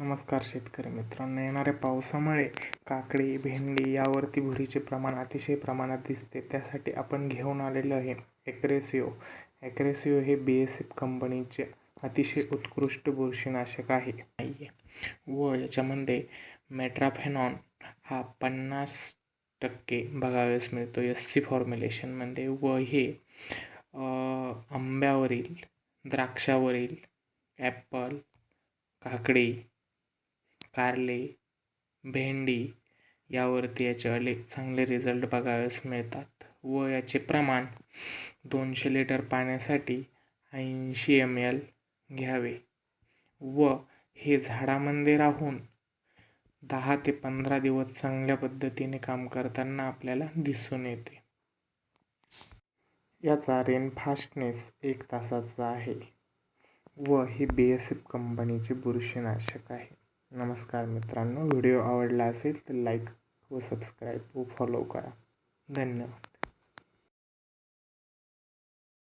नमस्कार शेतकरी मित्रांनो येणाऱ्या पावसामुळे काकडी भेंडी यावरती भुरीचे प्रमाण अतिशय प्रमाणात दिसते. त्यासाठी आपण घेऊन आलेलो आहे ॲक्रेसिओ ॲक्रेसिओ हे बी एस एफ कंपनीचे अतिशय उत्कृष्ट बुरशीनाशक आहे. आहे व याच्यामध्ये मेट्राफेनॉन हा पन्नास टक्के बघावेस मिळतो. एस सी फॉर्म्युलेशनमध्ये व हे आंब्यावरील द्राक्षावरील ॲपल काकडी कारले भेंडी यावरती याचे अनेक चांगले रिझल्ट बघावयास मिळतात. व याचे प्रमाण दोनशे लिटर पाण्यासाठी ऐंशी एम एल घ्यावे. व हे झाडामध्ये राहून दहा ते पंधरा दिवस चांगल्या पद्धतीने काम करताना आपल्याला दिसून येते. याचा रेन फास्टनेस एक तासाचा आहे. व हे बी एस एफ कंपनीचे बुरशीनाशक आहे. नमस्कार मित्रांनो व्हिडिओ आवडला असेल तर लाईक व सबस्क्राईब व फॉलो करा. धन्यवाद.